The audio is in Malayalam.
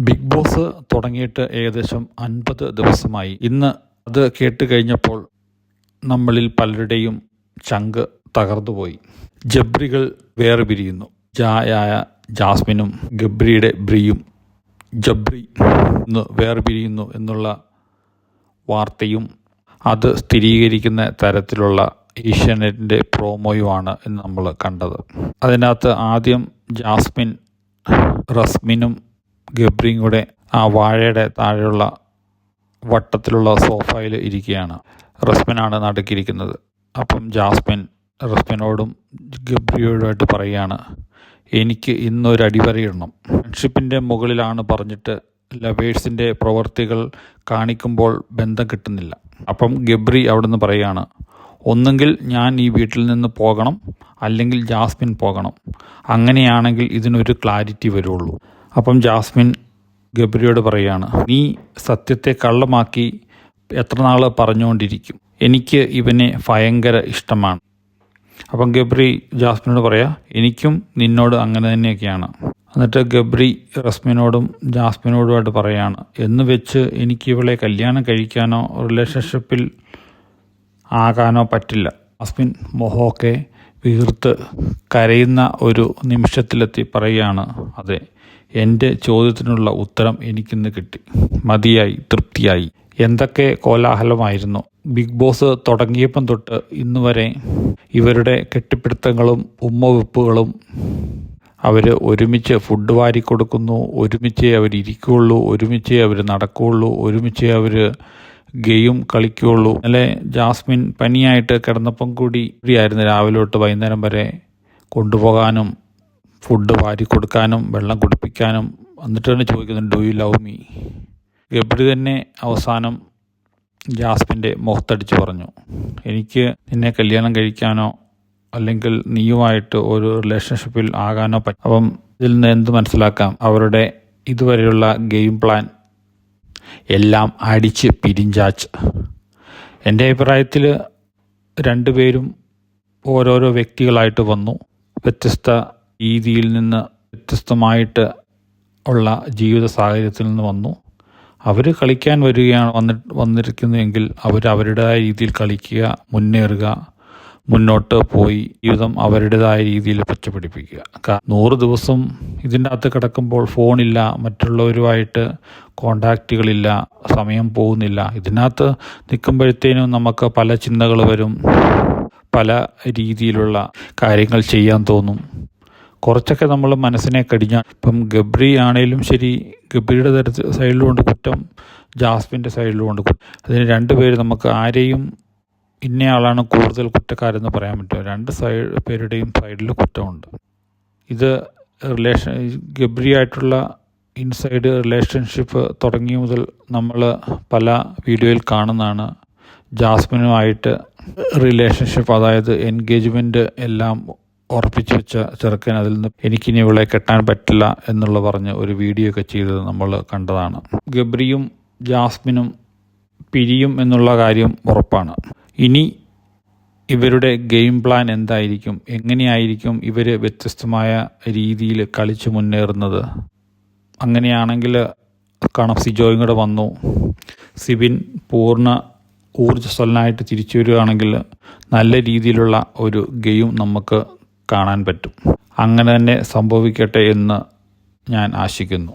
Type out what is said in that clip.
ബിഗ് ബോസ് തുടങ്ങിയിട്ട് ഏകദേശം അൻപത് ദിവസമായി. ഇന്ന് അത് കേട്ട് കഴിഞ്ഞപ്പോൾ നമ്മളിൽ പലരുടെയും ചങ്ക് തകർന്നുപോയി. ജബ്രികൾ വേറെ പിരിയുന്നു. ജായായ ജാസ്മിനും ഗബ്രിയുടെ ബ്രിയും ജബ്രി ഇന്ന് വേറെ പിരിയുന്നു എന്നുള്ള വാർത്തയും അത് സ്ഥിരീകരിക്കുന്ന തരത്തിലുള്ള ഏഷ്യാനെറ്റിന്റെ പ്രോമോയുമാണ് എന്ന് നമ്മൾ കണ്ടത്. അതിനകത്ത് ആദ്യം ജാസ്മിൻ റസ്മിനും ഗബ്രിയും കൂടെ ആ വാഴയുടെ താഴെയുള്ള വട്ടത്തിലുള്ള സോഫയിൽ ഇരിക്കുകയാണ്. റസ്മിനാണ് നടുക്കിയിരിക്കുന്നത്. അപ്പം ജാസ്മിൻ റസ്മിനോടും ഗബ്രിയോടുമായിട്ട് പറയുകയാണ് എനിക്ക് ഇന്നൊരു അടിവരയിടണം ഫ്രണ്ട്ഷിപ്പിന്റെ മുകളിലാണ് പറഞ്ഞിട്ട് ലവേഴ്സിന്റെ പ്രവൃത്തികൾ കാണിക്കുമ്പോൾ ബന്ധം കിട്ടുന്നില്ല. അപ്പം ഗബ്രി അവിടെ നിന്ന് പറയുകയാണ് ഒന്നുകിൽ ഞാൻ ഈ വീട്ടിൽ നിന്ന് പോകണം അല്ലെങ്കിൽ ജാസ്മിൻ പോകണം. അങ്ങനെയാണെങ്കിൽ ഇതിനൊരു ക്ലാരിറ്റി വരുള്ളൂ. അപ്പം ജാസ്മിൻ ഗബ്രിയോട് പറയുകയാണ് നീ സത്യത്തെ കള്ളമാക്കി എത്ര നാൾ പറഞ്ഞുകൊണ്ടിരിക്കും? എനിക്ക് ഇവനെ ഭയങ്കര ഇഷ്ടമാണ്. അപ്പം ഗബ്രി ജാസ്മിനോട് പറയാ എനിക്കും നിന്നോട് അങ്ങനെ തന്നെയൊക്കെയാണ്. എന്നിട്ട് ഗബ്രി റസ്മിനോടും ജാസ്മിനോടുമായിട്ട് പറയാണ് എന്ന് വെച്ച് എനിക്ക് ഇവളെ കല്യാണം കഴിക്കാനോ റിലേഷൻഷിപ്പിൽ ആകാനോ പറ്റില്ല. ജാസ്മിൻ മൊഹോക്കെ വീർത്ത് കരയുന്ന ഒരു നിമിഷത്തിലെത്തി പറയുകയാണ് അതെ എന്റെ ചോദ്യത്തിനുള്ള ഉത്തരം എനിക്കിന്ന് കിട്ടി. മതിയായി തൃപ്തിയായി. എന്തൊക്കെ കോലാഹലമായിരുന്നു. ബിഗ് ബോസ് തുടങ്ങിയപ്പം തൊട്ട് ഇന്ന് വരെ ഇവരുടെ കെട്ടിപ്പിടുത്തങ്ങളും ഉമ്മവെപ്പുകളും അവർ ഒരുമിച്ച് ഫുഡ് വാരി കൊടുക്കുന്നു ഒരുമിച്ച് അവർ ഇരിക്കുകയുള്ളൂ ഒരുമിച്ച് അവർ നടക്കുകയുള്ളൂ ഒരുമിച്ച് അവർ ഗെയിം കളിക്കുകയുള്ളൂ അല്ലെ ജാസ്മിൻ പനിയായിട്ട് കിടന്നപ്പം കൂടി ആയിരുന്നു രാവിലെ തൊട്ട് വൈകുന്നേരം വരെ കൊണ്ടുപോകാനും ഫുഡ് വാരി കൊടുക്കാനും വെള്ളം കുടിപ്പിക്കാനും. എന്നിട്ട് തന്നെ ചോദിക്കുന്നു do you love me Gabri തന്നെ അവസാനം ജാസ്മിന്റെ മുഖത്തടിച്ച് പറഞ്ഞു എനിക്ക് നിന്നെ കല്യാണം കഴിക്കാനോ അല്ലെങ്കിൽ നീയുമായിട്ട് ഒരു റിലേഷൻഷിപ്പിൽ ആകാനോ പറ്റും അപ്പം ഇതിൽ നിന്ന് എന്ത് മനസ്സിലാക്കാം? അവരുടെ ഇതുവരെയുള്ള ഗെയിം പ്ലാൻ എല്ലാം അടിച്ച് പിരിഞ്ചാച്ച്. എന്റെ അഭിപ്രായത്തിൽ രണ്ടുപേരും ഓരോരോ വ്യക്തികളായിട്ട് വന്നു. വ്യത്യസ്ത രീതിയിൽ നിന്ന് വ്യത്യസ്തമായിട്ട് ഉള്ള ജീവിത സാഹചര്യത്തിൽ നിന്ന് വന്നു. അവർ കളിക്കാൻ വരികയാണ് വന്നി വന്നിരിക്കുന്നതെങ്കിൽ അവർ അവരുടേതായ രീതിയിൽ കളിക്കുക മുന്നേറുക മുന്നോട്ട് പോയി ജീവിതം അവരുടേതായ രീതിയിൽ പച്ചപിടിപ്പിക്കുക നൂറ് ദിവസം ഇതിന്റെ അകത്ത് കിടക്കുമ്പോൾ ഫോണില്ല മറ്റുള്ളവരുമായിട്ട് കോണ്ടാക്റ്റുകളില്ല സമയം പോകുന്നില്ല. ഇതിനകത്ത് നിൽക്കുമ്പോഴത്തേനും നമുക്ക് പല ചിന്തകൾ വരും പല രീതിയിലുള്ള കാര്യങ്ങൾ ചെയ്യാൻ തോന്നും. കുറച്ചൊക്കെ നമ്മൾ മനസ്സിനെ കടിഞ്ഞാൽ ഇപ്പം ഗബ്രി ആണേലും ശരി ഗബ്രിയുടെ തരത്തിൽ സൈഡിലുമുണ്ട് കുറ്റം ജാസ്മിന്റെ സൈഡിലുമുണ്ട് അതിന് രണ്ടുപേര് നമുക്ക് ആരെയും ഇന്നയാളാണ് കൂടുതൽ കുറ്റക്കാരെന്ന് പറയാൻ പറ്റും രണ്ട് സൈഡ് പേരുടെയും സൈഡിൽ കുറ്റമുണ്ട്. ഇത് റിലേഷൻ ഗബ്രിയായിട്ടുള്ള ഇൻസൈഡ് റിലേഷൻഷിപ്പ് തുടങ്ങിയ മുതൽ നമ്മൾ പല വീഡിയോയിൽ കാണുന്നതാണ്. ജാസ്മിനുമായിട്ട് റിലേഷൻഷിപ്പ് അതായത് എൻഗേജ്മെന്റ് എല്ലാം ഉറപ്പിച്ചു വെച്ച ചെറുക്കൻ അതിൽ നിന്ന് എനിക്കിനി ഇവളെ കെട്ടാൻ പറ്റില്ല എന്നുള്ള പറഞ്ഞ് ഒരു വീഡിയോ ഒക്കെ ചെയ്തത് നമ്മൾ കണ്ടതാണ്. ഗബ്രിയും ജാസ്മിനും പിരിയും എന്നുള്ള കാര്യം ഉറപ്പാണ്. ഇനി ഇവരുടെ ഗെയിം പ്ലാൻ എന്തായിരിക്കും? എങ്ങനെയായിരിക്കും ഇവർ വ്യത്യസ്തമായ രീതിയിൽ കളിച്ചു മുന്നേറുന്നത്? അങ്ങനെയാണെങ്കിൽ കാണാം സിജോയും കൂടെ വന്നു. സിബിൻ പൂർണ ഊർജസ്വലനായിട്ട് തിരിച്ചു വരികയാണെങ്കിൽ നല്ല രീതിയിലുള്ള ഒരു ഗെയിം നമുക്ക് കാണാൻ പറ്റും. അങ്ങനെ തന്നെ സംഭവിക്കട്ടെ എന്ന് ഞാൻ ആശിക്കുന്നു.